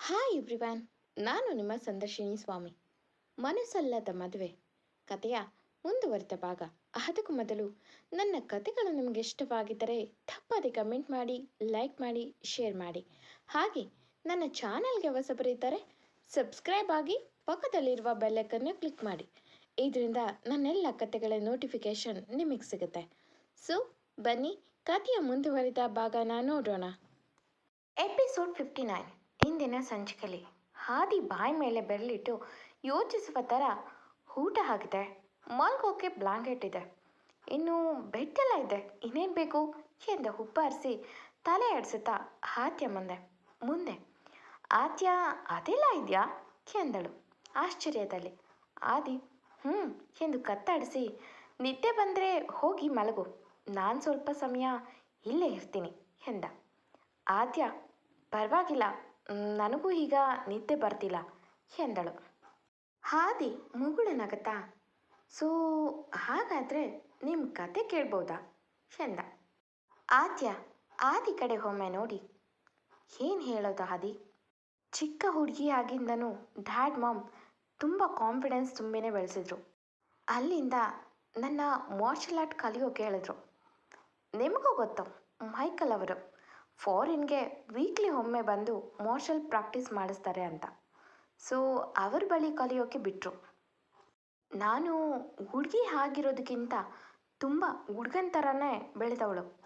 Hi ಎವ್ರಿವ್ಯಾನ್ ನಾನು ನಿಮ್ಮ ಸಂದರ್ಶಿನಿ ಸ್ವಾಮಿ. ಮನಸ್ಸಲ್ಲದ ಮದುವೆ. ಕಥೆಯ ಮುಂದುವರಿದ ಭಾಗ. ಅದಕ್ಕೂ ಮೊದಲು ನನ್ನ ಕಥೆಗಳು ನಿಮಗೆ ಇಷ್ಟವಾಗಿದ್ದರೆ ತಪ್ಪದೆ ಕಮೆಂಟ್ ಮಾಡಿ ಲೈಕ್ ಮಾಡಿ ಶೇರ್ ಮಾಡಿ. ಹಾಗೆ ನನ್ನ ಚಾನಲ್ಗೆ ಹೊಸಬರಿದ್ದರೆ ಸಬ್ಸ್ಕ್ರೈಬ್ ಆಗಿ ಪಕ್ಕದಲ್ಲಿರುವ ಬೆಲ್ಲೈಕನ್ನು ಕ್ಲಿಕ್ ಮಾಡಿ. ಇದರಿಂದ ನನ್ನೆಲ್ಲ ಕಥೆಗಳ ನೋಟಿಫಿಕೇಷನ್ ನಿಮಗೆ ಸಿಗುತ್ತೆ. ಸೊ ಬನ್ನಿ ಕಥೆಯ ಮುಂದುವರಿದ ಭಾಗನ ನೋಡೋಣ. ಎಪಿಸೋಡ್ ಫಿಫ್ಟಿ ನೈನ್ ಇಂದಿನ ಸಂಚಿಕೆಯಲ್ಲಿ ಹಾದಿ ಬಾಯಿ ಮೇಲೆ ಬೆರಳಿಟ್ಟು ಯೋಚಿಸುವ ಥರ ಊಟ ಆಗಿದೆ. ಮಲ್ಗೋಕೆ ಬ್ಲಾಂಕೆಟ್ ಇದೆ. ಇನ್ನು ಬೆಡ್ ಎಲ್ಲ ಇದೆ. ಇನ್ನೇನು ಬೇಕು? ಎಂದ ಹುಬ್ಬಾರಿಸಿ ತಲೆ ಆಡಿಸುತ್ತಾ ಆತ್ಯ ಮುಂದೆ. ಮುಂದೆ, ಆತ್ಯ, ಅದೆಲ್ಲ ಇದೆಯಾ? ಎಂದಳು. ಆಶ್ಚರ್ಯದಲ್ಲಿ. ಆದಿ ಹ್ಞೂ ಎಂದು ಕತ್ತಾಡಿಸಿ ನಿದ್ದೆ ಬಂದರೆ ಹೋಗಿ ಮಲಗು. ನಾನು ಸ್ವಲ್ಪ ಸಮಯ ಇಲ್ಲೇ ಇರ್ತೀನಿ, ಎಂದ. ಆದ್ಯ, ಪರವಾಗಿಲ್ಲ. ನನಗೂ ಈಗ ನಿದ್ದೆ ಬರ್ತಿಲ್ಲ, ಎಂದಳು. ಹಾದಿ ಮುಗುಳು ಸೋ, ಹಾಗಾದರೆ ನಿಮ್ಮ ಕತೆ ಕೇಳ್ಬೋದಾ? ಎಂದ. ಆದ್ಯ, ಆದಿ ಕಡೆ ಒಮ್ಮೆ ನೋಡಿ. ಏನು ಹೇಳೋದು ಆದಿ ಚಿಕ್ಕ ಹುಡುಗಿ ಆಗಿಂದನೂ ಡ್ಯಾಡ್ ಮಾಮ್ ತುಂಬ ಕಾನ್ಫಿಡೆನ್ಸ್ ತುಂಬಿನೇ ಬೆಳೆಸಿದ್ರು. ಅಲ್ಲಿಂದ ನನ್ನ ಮಾರ್ಷಲ್ ಆರ್ಟ್ ಕಲಿಯೋಕೆ ಹೇಳಿದ್ರು. ನಿಮಗೂ ಗೊತ್ತು, ಮೈಕಲ್ ಅವರು. ಫಾರಿನ್ಗೆ ವೀಕ್ಲಿ ಒಮ್ಮೆ ಬಂದು ಮಾರ್ಷಲ್ ಪ್ರಾಕ್ಟೀಸ್ ಮಾಡಿಸ್ತಾರೆ ಅಂತ. ಸೊ, ಅವ್ರ ಬಳಿ ಕಲಿಯೋಕೆ ಬಿಟ್ಟರು ನಾನು ಹುಡುಗಿ ಆಗಿರೋದಕ್ಕಿಂತ ತುಂಬ ಹುಡುಗನ ಥರನೇ ಬೆಳೆದವಳು.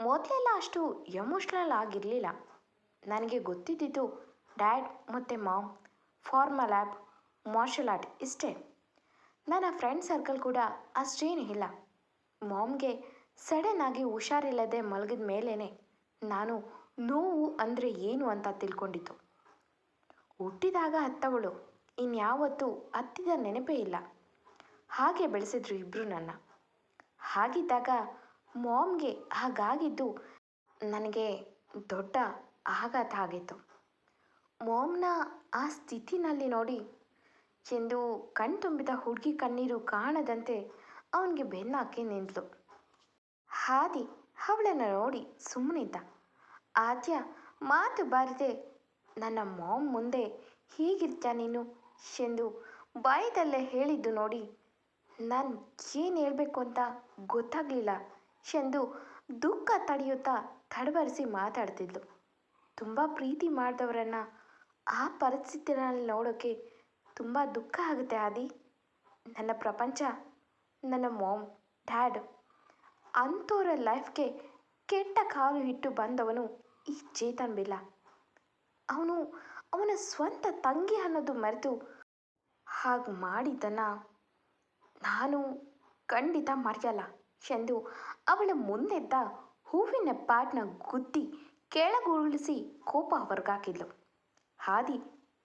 ಮೊದಲೆಲ್ಲ ಅಷ್ಟು ಎಮೋಷ್ನಲ್ ಆಗಿರಲಿಲ್ಲ. ನನಗೆ ಗೊತ್ತಿದ್ದಿದ್ದು ಡ್ಯಾಡ್ ಮತ್ತು mom, formal app martial art ಇಷ್ಟೇ. ನನ್ನ ಫ್ರೆಂಡ್ ಸರ್ಕಲ್ ಕೂಡ ಅಷ್ಟೇನು ಇಲ್ಲ. ಮಾಮ್ಗೆ ಸಡನ್ ಆಗಿ ಹುಷಾರಿಲ್ಲದೆ ಮಲಗಿದ ಮೇಲೇ ನಾನು ನೋವು ಅಂದರೆ ಏನು ಅಂತ ತಿಳ್ಕೊಂಡಿತ್ತು ಹುಟ್ಟಿದಾಗ ಹತ್ತವಳು ಇನ್ಯಾವತ್ತೂ ಹತ್ತಿದ ನೆನಪೇ ಇಲ್ಲ. ಹಾಗೆ ಬೆಳೆಸಿದ್ರು ಇಬ್ಬರು ನನ್ನ. ಹಾಗಿದ್ದಾಗ ಮಾಮ್ಗೆ ಹಾಗಾಗಿದ್ದು ನನಗೆ ದೊಡ್ಡ ಆಘಾತ ಆಗಿತ್ತು. ಮಾಮ್ನ ಆ ಸ್ಥಿತಿನಲ್ಲಿ ನೋಡಿ ಎಂದು ಕಣ್ತುಂಬಿದ ಹುಡುಗಿ ಕಣ್ಣೀರು ಕಾಣದಂತೆ ಅವನಿಗೆ ಬೆನ್ನಾಕಿ ನಿಂತಳು. ಹಾದಿ ಅವಳನ್ನು ನೋಡಿ ಸುಮ್ಮನಿದ್ದ ಆದ್ಯ, ಮಾತು ಬಾರದೆ ನನ್ನ ಮಾಮ್ ಮುಂದೆ ಹೀಗಿರ್ತ್ಯಾ ನೀನು? ಎಂದು ಬಾಯಿದಲ್ಲೇ ಹೇಳಿದ್ದು ನೋಡಿ. ನಾನು ಏನು ಹೇಳಬೇಕು ಅಂತ ಗೊತ್ತಾಗಲಿಲ್ಲ. ಎಂದು ದುಃಖ ತಡೆಯುತ್ತಾ ತಡಬರಿಸಿ ಮಾತಾಡ್ತಿದ್ಲು. ತುಂಬ ಪ್ರೀತಿ ಮಾಡಿದವರನ್ನು ಆ ಪರಿಸ್ಥಿತಿನಲ್ಲಿ ನೋಡೋಕ್ಕೆ ತುಂಬ ದುಃಖ ಆಗುತ್ತೆ ಆದಿ. ನನ್ನ ಪ್ರಪಂಚ, ನನ್ನ ಮಾಮ್ ಡ್ಯಾಡ್ ಅಂಥವರ ಲೈಫ್ಗೆ ಕೆಟ್ಟ ಕಾಲು ಇಟ್ಟು ಬಂದವನು ಈ ಚೇತನ್ ಬಿಲ್ಲ ಅವನು, ಅವನ ಸ್ವಂತ ತಂಗಿ ಅನ್ನೋದು ಮರೆತು ಹಾಗೆ ಮಾಡಿದ್ದನ್ನ ನಾನು ಖಂಡಿತ ಮರೆಯಲ್ಲ ಎಂದು ಅವಳ ಮುಂದೆದ್ದ ಹೂವಿನ ಪಾಟ್ನ ಗುದ್ದಿ ಕೆಳಗುರುಳಿಸಿ ಕೋಪ ಹೊರಗಾಕಿದ್ಲು. ಹಾದಿ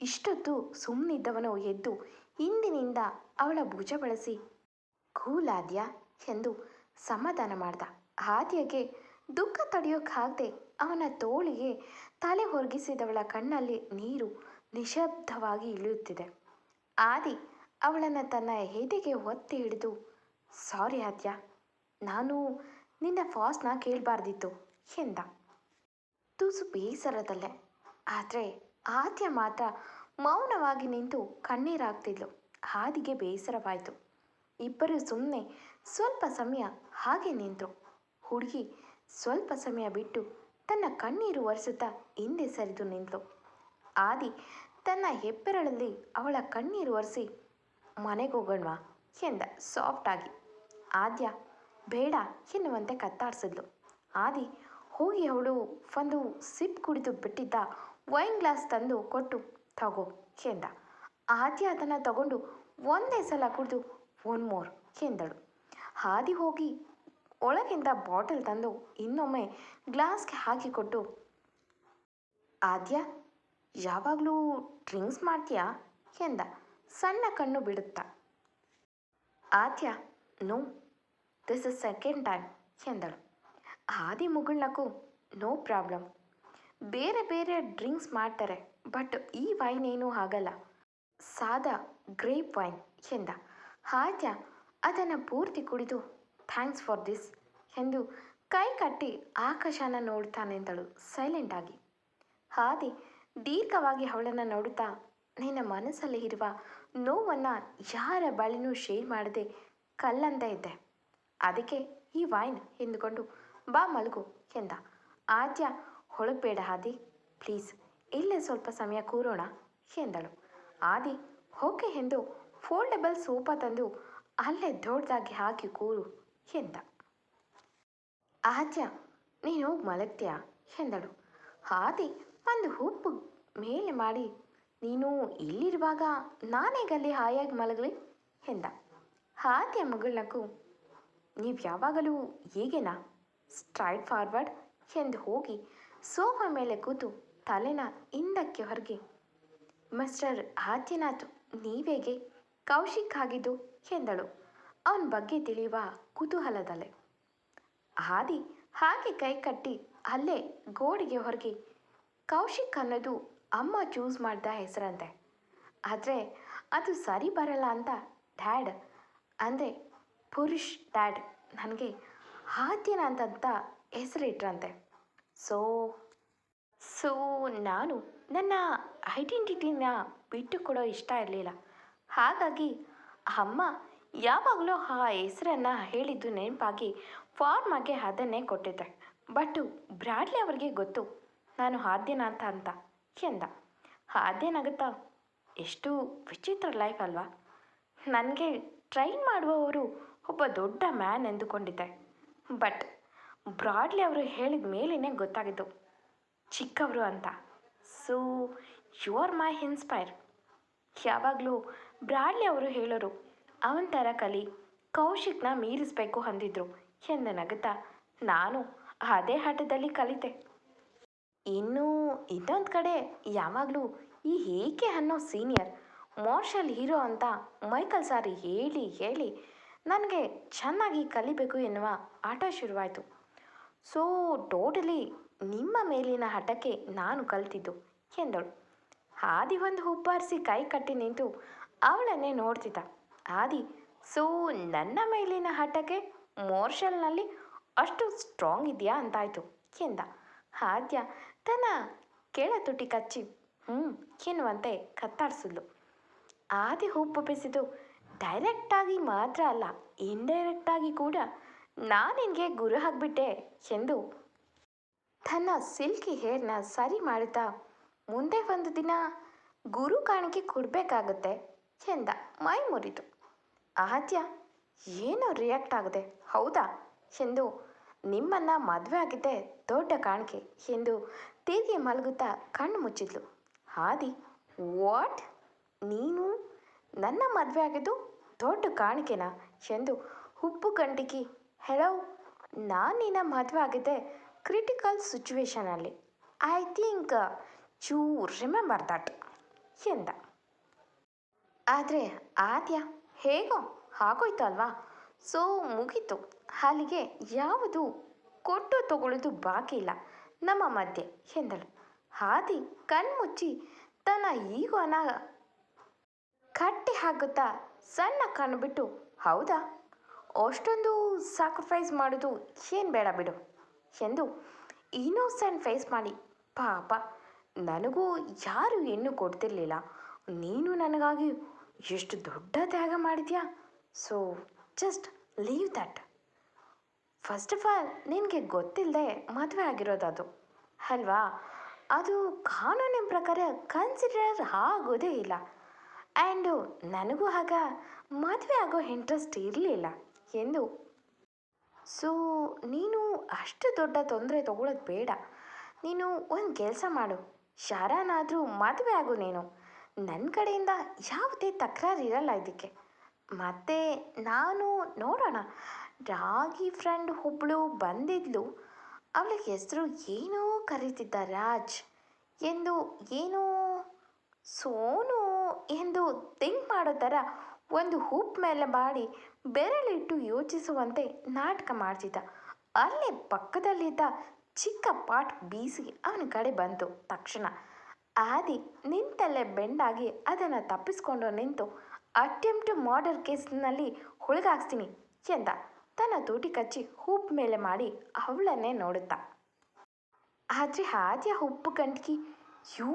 ಇಷ್ಟೊತ್ತು ಸುಮ್ಮನಿದ್ದವನು ಎದ್ದು ಹಿಂದಿನಿಂದ ಅವಳ ಭುಜ ಬಳಸಿ ಕೂಲಾದ್ಯ ಎಂದು ಸಮಾಧಾನ ಮಾಡ್ದ. ಆದ್ಯಗೆ ದುಃಖ ತಡೆಯೋಕ್ಕಾಗದೆ ಅವನ ತೋಳಿಗೆ ತಲೆ ಹೊರಗಿಸಿದವಳ ಕಣ್ಣಲ್ಲಿ ನೀರು ನಿಶಬ್ದವಾಗಿ ಇಳಿಯುತ್ತಿದೆ. ಆದಿ ಅವಳನ್ನು ತನ್ನ ಎದೆಗೆ ಒತ್ತಿ ಹಿಡಿದು, ಸಾರಿ ಆದ್ಯ, ನಾನು ನಿನ್ನ ಫಾಸ್ನ ಕೇಳಬಾರ್ದಿತ್ತು, ಎಂದ. ತುಸು ಬೇಸರದಲ್ಲೇ. ಆದರೆ ಆದ್ಯ ಮಾತ್ರ ಮೌನವಾಗಿ ನಿಂತು ಕಣ್ಣೀರಾಗ್ತಿದ್ಲು ಹಾದಿಗೆ ಬೇಸರವಾಯಿತು. ಇಬ್ಬರು ಸುಮ್ಮನೆ ಸ್ವಲ್ಪ ಸಮಯ ಹಾಗೆ ನಿಂತರು. ಹುಡುಗಿ ಸ್ವಲ್ಪ ಸಮಯ ಬಿಟ್ಟು ತನ್ನ ಕಣ್ಣೀರು ಒರೆಸುತ್ತಾ ಹಿಂದೆ ಸರಿದು ನಿಂತಳು ಆದಿ ತನ್ನ ಹೆಬ್ಬೆರಳಲ್ಲಿ ಅವಳ ಕಣ್ಣೀರು ಒರೆಸಿ, ಮನೆಗೆ ಹೋಗೋಣವಾ ಎಂದ ಸಾಫ್ಟಾಗಿ ಆದ್ಯ, ಬೇಡ, ಎನ್ನುವಂತೆ ಕತ್ತಾಡಿಸಿದ್ಲು. ಆದಿ ಹೋಗಿ ಅವಳು ಒಂದು ಸಿಪ್ ಕುಡಿದು ಬಿಟ್ಟಿದ್ದ ವೈನ್ ಗ್ಲಾಸ್ ತಂದು ಕೊಟ್ಟು, ತಗೋ, ಎಂದ. ಆದ್ಯ ಅದನ್ನು ತಗೊಂಡು ಒಂದೇ ಸಲ ಕುಡಿದು, ಒನ್ ಮೋರ್, ಎಂದಳು. ಹಾದಿ ಹೋಗಿ ಒಳಗಿಂದ ಬಾಟಲ್ ತಂದು ಇನ್ನೊಮ್ಮೆ ಗ್ಲಾಸ್ಗೆ ಹಾಕಿಕೊಟ್ಟು ಆದ್ಯ, ಯಾವಾಗಲೂ ಡ್ರಿಂಕ್ಸ್ ಮಾಡ್ತೀಯಾ? ಎಂದ. ಸಣ್ಣ ಕಣ್ಣು ಬಿಡುತ್ತಾ. Aadya, no this is second time ಎಂದಳು. ಆದಿ ಮುಗುಳ್ನಕ್ಕೂ ನೋ ಪ್ರಾಬ್ಲಮ್. ಬೇರೆ ಬೇರೆ ಡ್ರಿಂಕ್ಸ್ ಮಾಡ್ತಾರೆ, ಬಟ್ ಈ ವೈನ್ ಏನೂ ಆಗಲ್ಲ ಸಾದಾ ಗ್ರೇಪ್ ವೈನ್, ಎಂದ. ಆದ್ಯ, ಅದನ್ನು ಪೂರ್ತಿ ಕುಡಿದು ಥ್ಯಾಂಕ್ಸ್ ಫಾರ್ ದಿಸ್ ಎಂದು ಕೈ ಕಟ್ಟಿ ಆಕಾಶನ ನೋಡ್ತಾನೆ ಅಂತಳು ಸೈಲೆಂಟ್ ಆಗಿ. ಹಾದಿ ದೀರ್ಘವಾಗಿ ಅವಳನ್ನು ನೋಡುತ್ತಾ, ನಿನ್ನ ಮನಸ್ಸಲ್ಲಿ ಇರುವ ನೋವನ್ನು ಯಾರ ಬಳಿನೂ ಶೇರ್ ಮಾಡದೆ ಕಲ್ಲಂತ ಇದ್ದೆ. ಅದಕ್ಕೆ ಈ ವೈನ್ ಎಂದುಕೊಂಡು ಬಾ ಮಲಗು ಎಂದ. ಆದ್ಯ ಹೊಳಗಬೇಡ ಹಾದಿ, ಪ್ಲೀಸ್ ಇಲ್ಲೇ ಸ್ವಲ್ಪ ಸಮಯ ಕೂರೋಣ ಎಂದಳು. ಆದಿ, ಓಕೆ ಎಂದು ಫೋಲ್ಡಬಲ್ ಸೋಫಾ ತಂದು ಅಲ್ಲೇ ದೊಡ್ಡದಾಗಿ ಹಾಕಿ ಕೂರು. ಎಂದ. ಆದ್ಯ, ನೀನು ಹೋಗಿ ಮಲಗ್ತೀಯ? ಎಂದಳು. ಹಾದಿ ಒಂದು ಉಪ್ಪು ಮೇಲೆ ಮಾಡಿ, ನೀನು ಇಲ್ಲಿರುವಾಗ ನಾನೇಗಲ್ಲಿ ಹಾಯಾಗಿ ಮಲಗಲಿ? ಎಂದ. ಹಾದಿಯ ಮಗಳನಕ್ಕೂ ನೀವು ಯಾವಾಗಲೂ ಹೀಗೆನಾ? Straight forward? ಎಂದು ಹೋಗಿ ಸೋಫಾ ಮೇಲೆ ಕೂತು ತಲೆನ ಹಿಂದಕ್ಕೆ ಹೊರಗೆ, ಮಿಸ್ಟರ್ ಆದ್ಯನಾಥ್, ನೀವೇಗೆ ಕೌಶಿಕ್ ಆಗಿದ್ದು? ಎಂದಳು. ಅವನ ಬಗ್ಗೆ ತಿಳಿಯುವ ಕುತೂಹಲದಲ್ಲೇ. ಹಾದಿ ಹಾಗೆ ಕೈ ಕಟ್ಟಿ ಅಲ್ಲೇ ಗೋಡೆಗೆ ಹೊರಗೆ, ಕೌಶಿಕ್ ಅನ್ನೋದು ಅಮ್ಮ ಚೂಸ್ ಮಾಡಿದ ಹೆಸರಂತೆ. ಆದರೆ ಅದು ಸರಿ ಬರಲ್ಲ ಅಂತ ಡ್ಯಾಡ್ ಅಂದರೆ ಪುರುಷ್ ಡ್ಯಾಡ್ ನನಗೆ ಆದ್ಯನ ಅಂತಂತ ಹೆಸರಿಟ್ರಂತೆ. ಸೊ ಸೊ ನಾನು ನನ್ನ ಐಡೆಂಟಿಟಿನ ಬಿಟ್ಟು ಕೊಡೋ ಇಷ್ಟ ಇರಲಿಲ್ಲ. ಹಾಗಾಗಿ ಅಮ್ಮ ಯಾವಾಗಲೂ ಆ ಹೆಸರನ್ನು ಹೇಳಿದ್ದು ನೆನಪಾಗಿ ಫಾರ್ಮಾಗೆ ಅದನ್ನೇ ಕೊಟ್ಟಿದ್ದೆ. ಬಟ್ಟು ಬ್ರಾಡ್ಲಿ ಅವರಿಗೆ ಗೊತ್ತು. ನಾನು ಆದ್ಯನಾಥ ಅಂತ ಎಂದ. ಆದ್ಯನಾಗುತ್ತಾ? ಎಷ್ಟು ವಿಚಿತ್ರ ಲೈಫ್ ಅಲ್ವಾ? ನನಗೆ ಟ್ರೈನ್ ಮಾಡುವವರು ಒಬ್ಬ ದೊಡ್ಡ ಮ್ಯಾನ್ ಎಂದುಕೊಂಡಿದ್ದೆ. ಬಟ್ ಬ್ರಾಡ್ಲಿ ಅವರು ಹೇಳಿದ ಮೇಲೇ ಗೊತ್ತಾಗಿದ್ದು. ಚಿಕ್ಕವರು ಅಂತ. So you are my inspire ಯಾವಾಗಲೂ ಬ್ರಾಡ್ಲಿ ಅವರು ಹೇಳೋರು ಅವನ ಥರ ಕಲಿ, ಕೌಶಿಕ್ನ ಮೀರಿಸ್ಬೇಕು ಅಂದಿದ್ರು. ಎಂದು ನಗುತ್ತಾ, ನಾನು ಅದೇ ಹಠದಲ್ಲಿ ಕಲಿತೆ. ಇನ್ನು ಇನ್ನೊಂದು ಕಡೆ ಯಾವಾಗಲೂ ಈ ಏಕೆ ಅನ್ನೋ ಸೀನಿಯರ್, ಮಾರ್ಷಲ್ ಹೀರೋ ಅಂತ ಮೈಕಲ್ ಸಾರಿ ಹೇಳಿ ಹೇಳಿ ನನಗೆ ಚೆನ್ನಾಗಿ ಕಲಿಬೇಕು ಎನ್ನುವ ಆಟ ಶುರುವಾಯಿತು. ಸೊ, ಟೋಟಲಿ ನಿಮ್ಮ ಮೇಲಿನ ಹಠಕ್ಕೆ ನಾನು ಕಲ್ತಿದ್ದು, ಎಂದಳು. ಹಾದಿ ಒಂದು ಹುಬ್ಬಾರಿಸಿ ಕೈ ಕಟ್ಟಿ ನಿಂತು ಅವಳನ್ನೇ ನೋಡ್ತಿದ್ದ. ಆದಿ, ಸೊ ನನ್ನ ಮೇಲಿನ ಹಠಕ್ಕೆ ಮೋರ್ಷಲ್ನಲ್ಲಿ ಅಷ್ಟು ಸ್ಟ್ರಾಂಗ್ ಇದೆಯಾ ಅಂತಾಯ್ತು ಎಂದ. ಆದ್ಯ, ತನ್ನ ಕೆಳ ತುಟಿ ಕಚ್ಚಿ ಹ್ಞೂ ಎನ್ನುವಂತೆ ಕತ್ತಾಡಿಸಿದ್ಲು. ಆದಿ ಹುಬ್ಬೊಪ್ಪಿಸಿದ್ದು ಡೈರೆಕ್ಟಾಗಿ ಮಾತ್ರ ಅಲ್ಲ ಇಂಡೈರೆಕ್ಟಾಗಿ ಕೂಡ ನಾನು ನಿನಗೆ ಗುರು ಹಾಕ್ಬಿಟ್ಟೆ ಎಂದು ತನ್ನ ಸಿಲ್ಕಿ ಹೇರ್ನ ಸರಿ ಮಾಡುತ್ತಾ ಮುಂದೆ ಒಂದು ದಿನ ಗುರು ಕಾಣಿಕೆ ಕೊಡಬೇಕಾಗುತ್ತೆ ಎಂದ. ಮೈ ಮುರಿತು ಆದ್ಯ ಏನು ರಿಯಾಕ್ಟ್ ಆಗದೆ. ಹೌದಾ? ಎಂದು ನಿಮ್ಮನ್ನ ಮದುವೆ ಆಗಿದ್ದೆ ದೊಡ್ಡ ಕಾಣಿಕೆ ಎಂದು ತಿರುಗಿ ಮಲಗುತ್ತಾ ಕಣ್ಣು ಮುಚ್ಚಿದ್ಲು. ಹಾದಿ ವಾಟ್ ನೀನು? ನನ್ನ ಮದುವೆ ಆಗಿದ್ದು ದೊಡ್ಡ ಕಾಣಿಕೆನಾ? ಎಂದು ಉಪ್ಪು ಗಂಟಿಗೆ ಹೆಲೋ ನಾನು ನಿನ್ನ ಮದುವೆ ಆಗಿದ್ದೆ ಕ್ರಿಟಿಕಲ್ ಸಿಚುವೇಶನಲ್ಲಿ ಐ ಥಿಂಕ್ ಚೂರ್ ರಿಮೆಂಬರ್ ದಟ್ ಎಂದ. ಆದರೆ ಆದ್ಯ ಹೇಗೋ ಆಗೋಯ್ತು ಅಲ್ವಾ ಸೊ, ಮುಗೀತು. ಅಲ್ಲಿಗೆ ಯಾವುದು ಕೊಟ್ಟು ತಗೊಳ್ಳೋದು ಬಾಕಿ ಇಲ್ಲ. ನಮ್ಮ ಮಧ್ಯೆ, ಎಂದಳು. ಹಾದಿ ಕಣ್ಮುಚ್ಚಿ ತನ್ನ ಈಗೋನ ಕಟ್ಟಿ ಹಾಕುತ್ತಾ ಸಣ್ಣ ಕಣ್ಣು ಬಿಟ್ಟು ಹೌದಾ? ಅಷ್ಟೊಂದು ಸ್ಯಾಕ್ರಿಫೈಸ್ ಮಾಡೋದು ಏನು ಬೇಡ ಬಿಡು, ಎಂದು ಇನ್ನೋಸೆಂಟ್ ಫೇಸ್ ಮಾಡಿ, ಪಾಪ, ನನಗೂ ಯಾರು ಹೆಣ್ಣು ಕೊಡ್ತಿರ್ಲಿಲ್ಲ. ನೀನು ನನಗಾಗಿ ಎಷ್ಟು ದೊಡ್ಡ ತ್ಯಾಗ ಮಾಡಿದ್ಯಾ? So just leave that first of all ನಿನಗೆ ಗೊತ್ತಿಲ್ಲದೆ ಮದುವೆ ಆಗಿರೋದು ಅದು ಅಲ್ವಾ? ಅದು ಕಾನೂನಿನ ಪ್ರಕಾರ ಕನ್ಸಿಡರ್ ಆಗೋದೇ ಇಲ್ಲ. ಆ್ಯಂಡು ನನಗೂ ಆಗ ಮದುವೆ ಆಗೋ ಇಂಟ್ರೆಸ್ಟ್ ಇರಲಿಲ್ಲ ಎಂದು. ಸೊ ನೀನು ಅಷ್ಟು ದೊಡ್ಡ ತೊಂದರೆ ತಗೊಳ್ಳೋದು ಬೇಡ. ನೀನು ಒಂದು ಕೆಲಸ ಮಾಡು. ಶರಾನಾದರೂ ಮದುವೆ ಆಗು ನೀನು. ನನ್ನ ಕಡೆಯಿಂದ ಯಾವುದೇ ತಕರಾರು ಇರಲ್ಲ ಇದಕ್ಕೆ ಮತ್ತೆ ನಾನು ನೋಡೋಣ. ರಾಗಿ ಫ್ರೆಂಡ್ ಒಬ್ಬಳು ಬಂದಿದ್ಲು. ಅವಳ ಹೆಸರು ಏನೋ ಕರೀತಿದ್ದ ರಾಜ್ ಎಂದು ಏನೋ ಸೋನು ಎಂದು ಥಿಂಕ್ ಮಾಡೋ ಥರ ಒಂದು ಹೂಪ್ ಮೇಲೆ ಮಾಡಿ ಬೆರಳಿಟ್ಟು ಯೋಚಿಸುವಂತೆ ನಾಟಕ ಮಾಡ್ತಿದ್ದ. ಅಲ್ಲೇ ಪಕ್ಕದಲ್ಲಿದ್ದ ಚಿಕ್ಕ ಪಾಟ್ ಬೀಸಿ ಅವನ ಕಡೆ ಬಂತು. ತಕ್ಷಣ ಆದಿ ನಿಂತಲ್ಲೇ ಬೆಂಡಾಗಿ ಅದನ್ನು ತಪ್ಪಿಸ್ಕೊಂಡು ನಿಂತು ಅಟೆಂಪ್ಟ್ ಮರ್ಡರ್ ಕೇಸ್ನಲ್ಲಿ ಹುಳುಗಾಕ್ಸ್ತೀನಿ ಎಂದ. ತನ್ನ ತೂಟಿ ಕಚ್ಚಿ ಹೂಪ್ ಮೇಲೆ ಮಾಡಿ ಅವಳನ್ನೇ ನೋಡುತ್ತಾ. ಆದರೆ ಆದ್ಯ ಉಪ್ಪು ಗಂಟ್ಕಿ ಯು,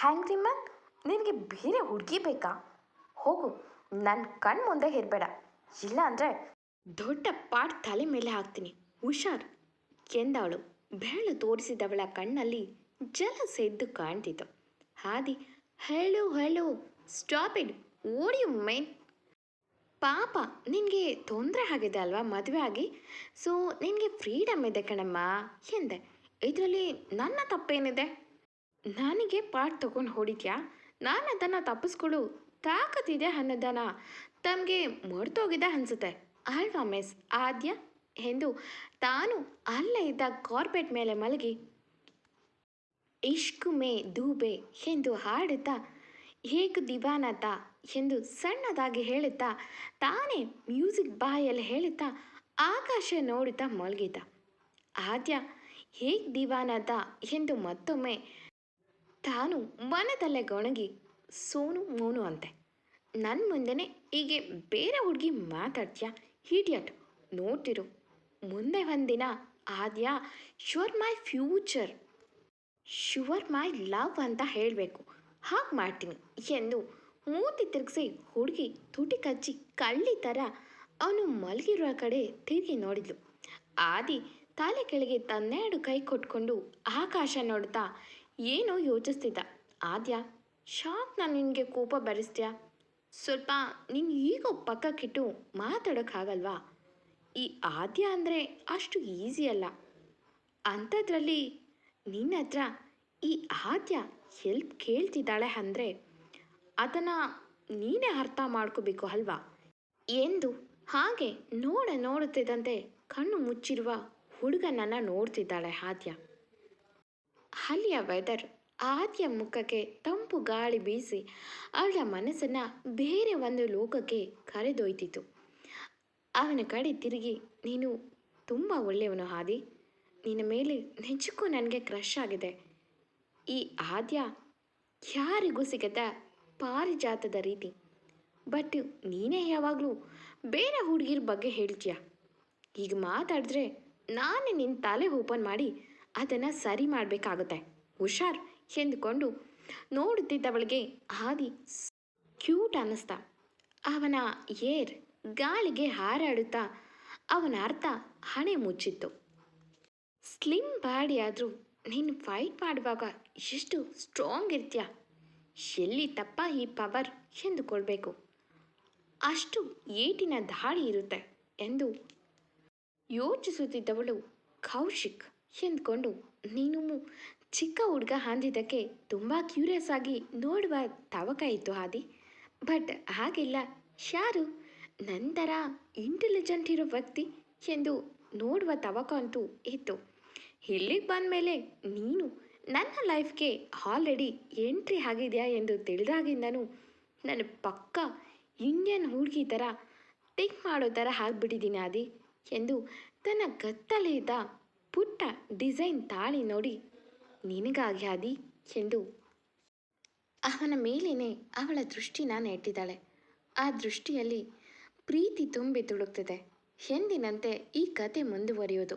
ಹ್ಯಾಂಗ್ರಿ ಮ್ಯಾನ್? ನಿನಗೆ ಬೇರೆ ಹುಡುಗಿ ಬೇಕಾ? ಹೋಗು ನನ್ನ ಕಣ್ಣು ಮುಂದೆ ಇರಬೇಡ. ಇಲ್ಲ ಅಂದರೆ ದೊಡ್ಡ ಪಾಟ್ ತಲೆ ಮೇಲೆ ಹಾಕ್ತೀನಿ. ಹುಷಾರ್, ಎಂದವಳು. ಬೆರಳು ತೋರಿಸಿದವಳ ಕಣ್ಣಲ್ಲಿ ಜಲ ಸೆದ್ದು ಕಾಣ್ತಿತ್ತು. ಹಾದಿ ಹಳ್ಳು ಹಳ್ಳು ಸ್ಟಾಪ್ ಇಡ್ ಓಡಿ ಮೈನ್ ಪಾಪ, ನಿನಗೆ ತೊಂದರೆ ಆಗಿದೆ ಅಲ್ವಾ ಮದುವೆ ಆಗಿ? ಸೊ ನಿನಗೆ ಫ್ರೀಡಮ್ ಇದೆ ಕಣಮ್ಮ, ಎಂದೆ? ಇದರಲ್ಲಿ ನನ್ನ ತಪ್ಪೇನಿದೆ? ನನಗೆ ಪಾಟ್ ತಗೊಂಡು ಹೊಡಿದ್ಯಾ ನಾನು ಅದನ್ನು ತಪ್ಪಿಸ್ಕೊಳ್ಳು ತಾಕತ್ತಿದೆ ಅನ್ನೋದನ್ನ ತಮಗೆ ಮರ್ತೋಗಿದೆ ಅನಿಸುತ್ತೆ. ಅಲ್ವಾ ಮಿಸ್ ಆದ್ಯ? ಎಂದು ತಾನು ಅಲ್ಲೇ ಇದ್ದ ಕಾರ್ಪೆಟ್ ಮೇಲೆ ಮಲಗಿ ಇಷ್ಕ್ ಮೇ ದೂಬೆ ಎಂದು ಹಾಡುತ್ತಾ ಹೇಗ್ ದಿವಾನತ ಎಂದು ಸಣ್ಣದಾಗಿ ಹೇಳುತ್ತಾ, ತಾನೇ ಮ್ಯೂಸಿಕ್ ಬಾಯಲ್ಲಿ ಹೇಳುತ್ತಾ, ಆಕಾಶ ನೋಡುತ್ತಾ ಮಲಗಿದ್ದ. ಆದ್ಯ ಹೇಗ್ ದಿವಾನತ ಎಂದು ಮತ್ತೊಮ್ಮೆ ತಾನು ಮನದಲ್ಲೇ ಗೊಣಗಿ, ಸೋನು ಮೋನು ಅಂತೆ. ನನ್ನ ಮುಂದೆನೆ ಹೀಗೆ ಬೇರೆ ಹುಡುಗಿ ಮಾತಾಡ್ತೀಯ ಹಿಡಿಯಟ್ ನೋಡ್ತಿರು. ಮುಂದೆ ಒಂದಿನ, Aadya, sure my future sure my love ಅಂತ ಹೇಳಬೇಕು. ಹಾಗೆ ಮಾಡ್ತೀನಿ ಎಂದು ಮೂತಿ ತಿರುಗಿಸಿ ಹುಡುಗಿ ತುಟಿ ಕಚ್ಚಿ ಕಳ್ಳಿ ಥರ ಅವನು ಮಲಗಿರುವ ಕಡೆ ತಿರುಗಿ ನೋಡಿದ್ಲು. ಆದಿ ತಲೆ ಕೆಳಗೆ ತನ್ನೆರಡು ಕೈ ಕೊಟ್ಕೊಂಡು ಆಕಾಶ ನೋಡ್ತಾ ಏನೋ ಯೋಚಿಸ್ತಿದ್ದ. ಆದ್ಯ ಶಾಕ್ ನಾನು ನಿನಗೆ ಕೋಪ ಬರೆಸ್ತೀಯಾ? ಸ್ವಲ್ಪ ನೀನು ಈಗ ಪಕ್ಕಕ್ಕಿಟ್ಟು ಮಾತಾಡೋಕ್ಕಾಗಲ್ವಾ ಈ ಆದ್ಯ ಅಂದರೆ ಅಷ್ಟು ಈಸಿ ಅಲ್ಲ. ಅಂಥದ್ರಲ್ಲಿ ನಿನ್ನ ಹತ್ರ ಈ ಆದ್ಯ ಹೆಲ್ಪ್ ಕೇಳ್ತಿದ್ದಾಳೆ ಅಂದರೆ ಅದನ್ನು ನೀನೇ ಅರ್ಥ ಮಾಡ್ಕೋಬೇಕು ಅಲ್ವಾ? ಎಂದು ಹಾಗೆ ನೋಡ ನೋಡುತ್ತಿದ್ದಂತೆ ಕಣ್ಣು ಮುಚ್ಚಿರುವ ಹುಡುಗನನ್ನು ನೋಡ್ತಿದ್ದಾಳೆ ಆದ್ಯ. ಅಲ್ಲಿಯ ವೆದರ್ ಆದ್ಯ ಮುಖಕ್ಕೆ ತಂಪು ಗಾಳಿ ಬೀಸಿ ಅವಳ ಮನಸ್ಸನ್ನು ಬೇರೆ ಒಂದು ಲೋಕಕ್ಕೆ ಕರೆದೊಯ್ತಿತ್ತು ಅವನ ಕಡೆ ತಿರುಗಿ, ನೀನು ತುಂಬ ಒಳ್ಳೆಯವನು ಆದಿ. ನಿನ್ನ ಮೇಲೆ ನಿಜಕ್ಕೂ ನನಗೆ ಕ್ರಶ್ ಆಗಿದೆ. ಈ ಆದ್ಯ ಯಾರಿಗೂ ಸಿಗದ ಪಾರಿಜಾತದ ರೀತಿ. ಬಟ್ ನೀನೇ ಯಾವಾಗಲೂ ಬೇರೆ ಹುಡುಗಿರ ಬಗ್ಗೆ ಹೇಳ್ತೀಯ? ಈಗ ಮಾತಾಡಿದ್ರೆ ನಾನೇ ನಿನ್ನ ತಲೆ ಓಪನ್ ಮಾಡಿ ಅದನ್ನು ಸರಿ ಮಾಡಬೇಕಾಗುತ್ತೆ. ಹುಷಾರ್ ಎಂದುಕೊಂಡು ನೋಡುತ್ತಿದ್ದವಳಿಗೆ ಆದಿ ಕ್ಯೂಟ್ ಅನ್ನಿಸ್ತ. ಅವನ ಏರ್ ಗಾಳಿಗೆ ಹಾರಾಡುತ್ತಾ ಅವನ ಅರ್ಥ ಹಣೆ ಮುಚ್ಚಿತ್ತು ಸ್ಲಿಮ್ ಬಾಡಿ ಆದರೂ ನೀನು ಫೈಟ್ ಮಾಡುವಾಗ ಎಷ್ಟು ಸ್ಟ್ರಾಂಗ್ ಇರ್ತೀಯ? ಎಲ್ಲಿ ತಪ್ಪ ಈ ಪವರ್ ಎಂದುಕೊಳ್ಬೇಕು? ಅಷ್ಟು ಏಟಿನ ದಾಳಿ ಇರುತ್ತೆ ಎಂದು ಯೋಚಿಸುತ್ತಿದ್ದವಳು ಕೌಶಿಕ್ ಎಂದ್ಕೊಂಡು, ನೀನು ಚಿಕ್ಕ ಹುಡುಗ ಅಂದಿದ್ದಕ್ಕೆ ತುಂಬ ಕ್ಯೂರಿಯಸ್ ಆಗಿ ನೋಡುವ ತವಕ ಇತ್ತು ಹಾದಿ ಬಟ್ ಹಾಗಿಲ್ಲ. ಯಾರು? ನಂತರ ಇಂಟೆಲಿಜೆಂಟ್ ಇರೋ ವ್ಯಕ್ತಿ ಎಂದು ನೋಡುವ ತವಕ ಅಂತೂ ಇತ್ತು. ಇಲ್ಲಿಗೆ ಬಂದಮೇಲೆ ನೀನು ನನ್ನ ಲೈಫ್ಗೆ ಆಲ್ರೆಡಿ ಎಂಟ್ರಿ ಆಗಿದೆಯಾ ಎಂದು ತಿಳಿದಾಗಿಂದನು ನನ್ನ ಪಕ್ಕ ಇಂಡಿಯನ್ ಹುಡುಗಿ ಥರ ಟಿಕ್ ಮಾಡೋ ಥರ ಆಗಿಬಿಟ್ಟಿದ್ದೀನಿ ಆದಿ ಎಂದು ತನ್ನ ಗತ್ತಲೇ ಪುಟ್ಟ ಡಿಸೈನ್ ತಾಳಿ ನೋಡಿ ನಿನಗಾಗಿ ಆದಿ ಎಂದು ಅವನ ಮೇಲೇನೆ ಅವಳ ದೃಷ್ಟಿನ ನೆಟ್ಟಿದ್ದಾಳೆ. ಆ ದೃಷ್ಟಿಯಲ್ಲಿ ಪ್ರೀತಿ ತುಂಬಿ ತುಳುಕ್ತಿದೆ. ಎಂದಿನಂತೆ ಈ ಕತೆ ಮುಂದುವರಿಯೋದು.